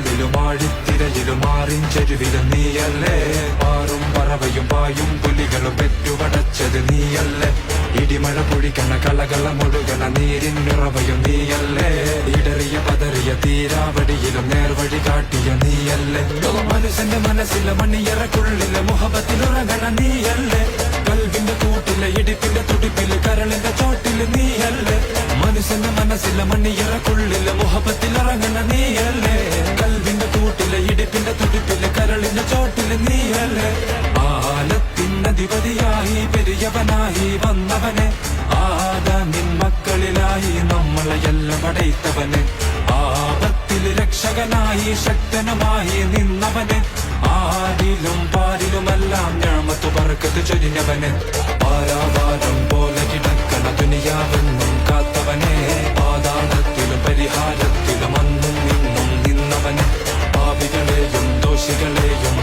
കടലിലും ആഴിത്തിരയിലും ആറിൻ ചെരുവിലും നീയല്ലേ? പാറും പറവയും പായും പുലികളും പെറ്റുപടച്ചത് നീയല്ലേ? ഇടിമഴ പൊഴിക്കണ കളകള മുഴുകണ നീരിനുറവയും നീയല്ലേ? ഇടറിയ പതറിയ തീരാവടിയിലും നേർവഴി കാട്ടിയ നീയല്ലേ? മനുഷ്യന്റെ മനസ്സിലെ മണിയറക്കുള്ളിലെ മുഹബത്തിലുറങ്ങണ നീയല്ലേ? കൽവിന്റെ കൂട്ടിലെ ഇടിപ്പിന്റെ തുടിപ്പിൽ കരളിന്റെ ചോട്ടിൽ നീയല്ലേ? മനുഷ്യന്റെ മനസ്സിലെ മണിയറക്കുള്ളിലെ മുഹബത്തിലിറങ്ങണ തുടിപ്പിൽ ചോട്ടിൽ നീയല്ലേ? ആലത്തിനധിപതിയായി പെരിയവനായി വന്നവനെ. ആദാമിൻ മക്കളിലായി നമ്മളെയെല്ലാം പടയ്ത്തവന് ആപത്തിൽ രക്ഷകനായി ശക്തനുമായി നിന്നവന്. ആരിലും പാരിലുമെല്ലാം ഞാമത്തു പറക്കത്ത് ചൊരിഞ്ഞവന്. പാരാവാരം പോലെ പരിഹാരത്തിലും